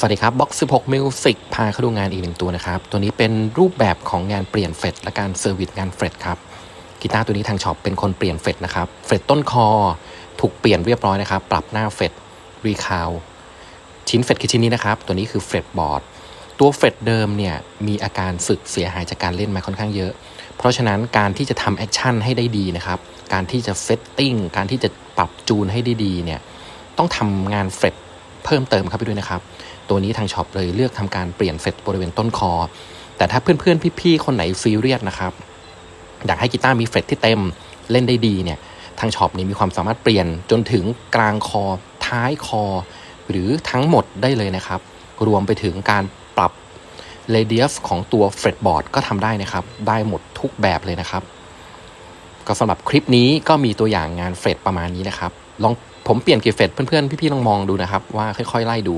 สวัสดีครับ Box 16 Music พาเข้าดูงานอีกหนึ่งตัวนะครับ ตัวนี้เป็นรูปแบบของงานเปลี่ยนเฟดและการเซอร์วิสงานเฟดครับ กีตาร์ตัวนี้ทางช็อปเป็นคนเปลี่ยนเฟดนะครับ เฟดต้นคอ ถูกเปลี่ยนเรียบร้อยนะครับ ปรับหน้าเฟดรีคาวชิ้นเฟดคือชิ้นนี้นะครับ ตัวนี้คือเฟดบอร์ด ตัวเฟดเดิมเนี่ยมีอาการสึกเสียหายจากการเล่นมาค่อนข้างเยอะ เพราะฉะนั้นการที่จะทำแอคชั่นให้ได้ดีนะครับ การที่จะเซตติ้ง การที่จะปรับจูนให้ได้ดีเนี่ย ต้องทำงานเฟด เพิ่มเติมเข้าไปด้วยนะครับ ตัวนี้ทางช็อปเลยเลือกทำการเปลี่ยนเฟดบริเวณต้นคอ แต่ถ้าเพื่อนๆพี่ๆคนไหนซีเรียสนะครับอยากให้กีตาร์มีเฟดที่เต็มเล่นได้ดีเนี่ยทางช็อปนี้มีความสามารถเปลี่ยนจนถึงกลางคอ ท้ายคอ หรือทั้งหมดได้เลยนะครับ รวมไปถึงการปรับเรเดียสของตัวเฟดบอร์ดก็ทำได้นะครับ ได้หมดทุกแบบเลยนะครับ ก็สำหรับคลิปนี้ก็มีตัวอย่างงานเฟดประมาณนี้นะครับ ลองผมเปลี่ยนกี่เฟดเพื่อนๆ พี่ๆลองมองดูนะครับ ว่าค่อยๆ ไล่ดู